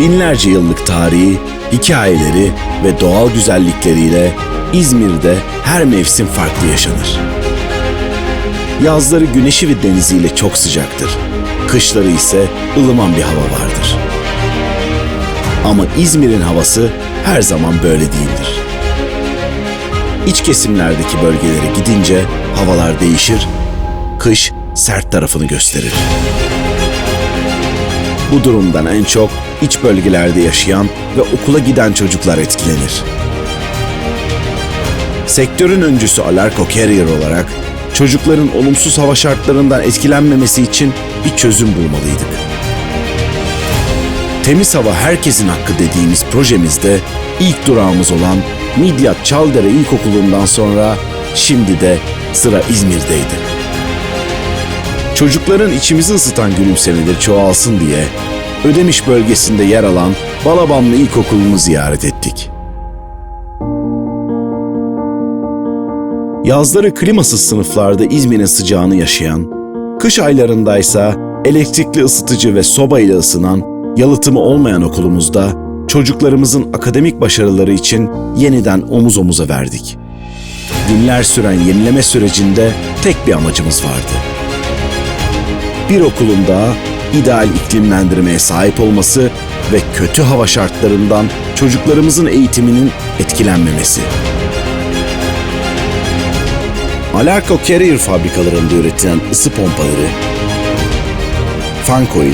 Binlerce yıllık tarihi, hikayeleri ve doğal güzellikleriyle İzmir'de her mevsim farklı yaşanır. Yazları güneşi ve deniziyle çok sıcaktır. Kışları ise ılıman bir hava vardır. Ama İzmir'in havası her zaman böyle değildir. İç kesimlerdeki bölgelere gidince havalar değişir, kış sert tarafını gösterir. Bu durumdan en çok iç bölgelerde yaşayan ve okula giden çocuklar etkilenir. Sektörün öncüsü Alarko Carrier olarak çocukların olumsuz hava şartlarından etkilenmemesi için bir çözüm bulmalıydık. Temiz hava herkesin hakkı dediğimiz projemizde ilk durağımız olan Midyat Çaldere İlkokulu'ndan sonra şimdi de sıra İzmir'deydi. Çocukların içimizi ısıtan gülümsemeleri çoğalsın diye Ödemiş bölgesinde yer alan Balabanlı İlkokulu'nu ziyaret ettik. Yazları klimasız sınıflarda İzmir'in sıcağını yaşayan, kış aylarındaysa elektrikli ısıtıcı ve soba ile ısınan, yalıtımı olmayan okulumuzda çocuklarımızın akademik başarıları için yeniden omuz omuza verdik. Günler süren yenileme sürecinde tek bir amacımız vardı. Bir okulun daha ideal iklimlendirmeye sahip olması ve kötü hava şartlarından çocuklarımızın eğitiminin etkilenmemesi. Alarko Carrier fabrikalarında üretilen ısı pompaları, fan coil,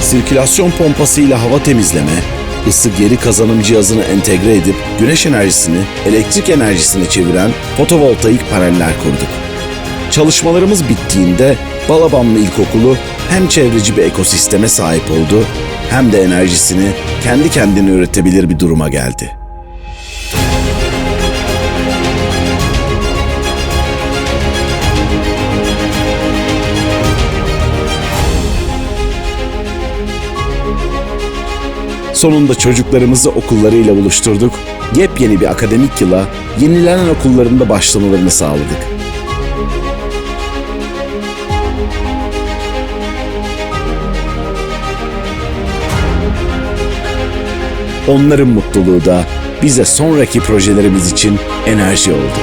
sirkülasyon pompasıyla hava temizleme, ısı geri kazanım cihazını entegre edip güneş enerjisini elektrik enerjisine çeviren fotovoltaik paneller kurduk. Çalışmalarımız bittiğinde Balabanlı İlkokulu hem çevreci bir ekosisteme sahip oldu hem de enerjisini kendi kendine üretebilir bir duruma geldi. Sonunda çocuklarımızı okullarıyla buluşturduk, yepyeni bir akademik yıla yenilenen okullarında başlamalarını sağladık. Onların mutluluğu da bize sonraki projelerimiz için enerji oldu.